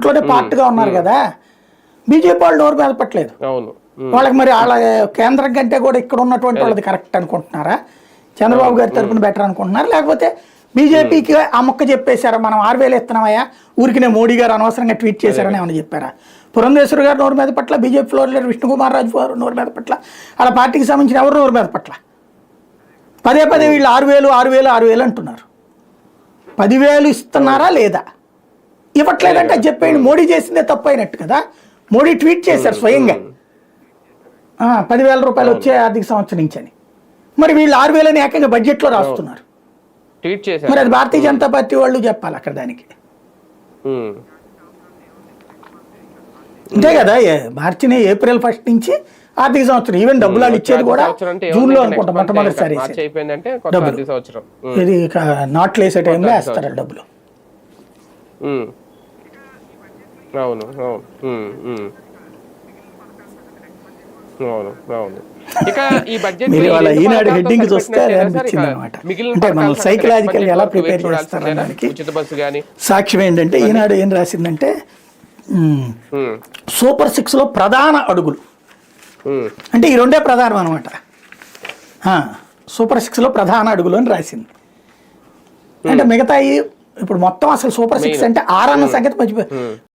ఇంట్లోనే పార్ట్గా ఉన్నారు కదా బీజేపీ వాళ్ళు నోరు మీద పట్టలేదు అవును. ఉమ్, వాళ్ళకి మరి వాళ్ళ కేంద్రం కంటే కూడా ఇక్కడ ఉన్నటువంటి వాళ్ళది కరెక్ట్. అనుకుంటున్నారా? చంద్రబాబు గారి తరపున బెటర్ అనుకుంటున్నారా? లేకపోతే బీజేపీకి ఆ మొక్క చెప్పేశారా మనం ఆరు వేలు ఇస్తున్నామయ్యా ఊరికినే మోడీ గారు అనవసరంగా ట్వీట్ చేశారని ఏమైనా చెప్పారా? పురంధేశ్వరి గారు నోరు మీద పట్ల BJP floor leader Vishnukumar Raju గారు నోరు మీద పట్ల వాళ్ళ పార్టీకి సంబంధించిన ఎవరు నోరు మీద పట్ల? పదే పదే వీళ్ళు ఆరు వేలు ఆరు వేలు ఆరు వేలు అంటున్నారు. పదివేలు ఇస్తున్నారా లేదా? ఇవ్వట్లేదంటే అది చెప్పేయండి. మోడీ చేసిందే తప్పు అయినట్టు కదా. మోడీ ట్వీట్ చేశారు స్వయంగా. పదివేల రూపాయలు వచ్చే ఆర్థిక సంవత్సరం నుంచి అని. మరి వీళ్ళు ఆరు వేలని ఏకంగా బడ్జెట్లో రాస్తున్నారు. ట్వీట్ చేశారు. మరి అది భారతీయ జనతా పార్టీ వాళ్ళు చెప్పాలి అక్కడ దానికి. అంతే కదా మార్చిని ఏప్రిల్ ఫస్ట్ నుంచి ఆర్థిక సంవత్సరం ఈవెన్ డబ్బులు ఇచ్చేది కూడా జూన్లో? అనుకుంటా మొట్టమొదటిసారి మార్చి డబ్బులు. ఇది నాట్లు వేసే టైంలో వేస్తారు డబ్బులు. అవును అవును. అవును అవును. ఇక ఈ బడ్జెట్ మీరు వాళ్ళ ఈనాడు హెడ్డింగ్ చూస్తే అనిపించింది అనమాట అంటే మనం సైకలాజికల్ ఎలా ప్రిపేర్ చేస్తారు దానికి సాక్ష్యం ఏంటంటే ఈనాడు ఏం రాసిందంటే సూపర్ సిక్స్లో ప్రధాన అడుగులు. అంటే ఈ రెండే ప్రధానం అనమాట సూపర్ సిక్స్లో ప్రధాన అడుగులు అని రాసింది. అంటే మిగతాయి ఇప్పుడు మొత్తం అసలు సూపర్ సిక్స్ అంటే ఆరు అన్న సంగతి మర్చిపోయి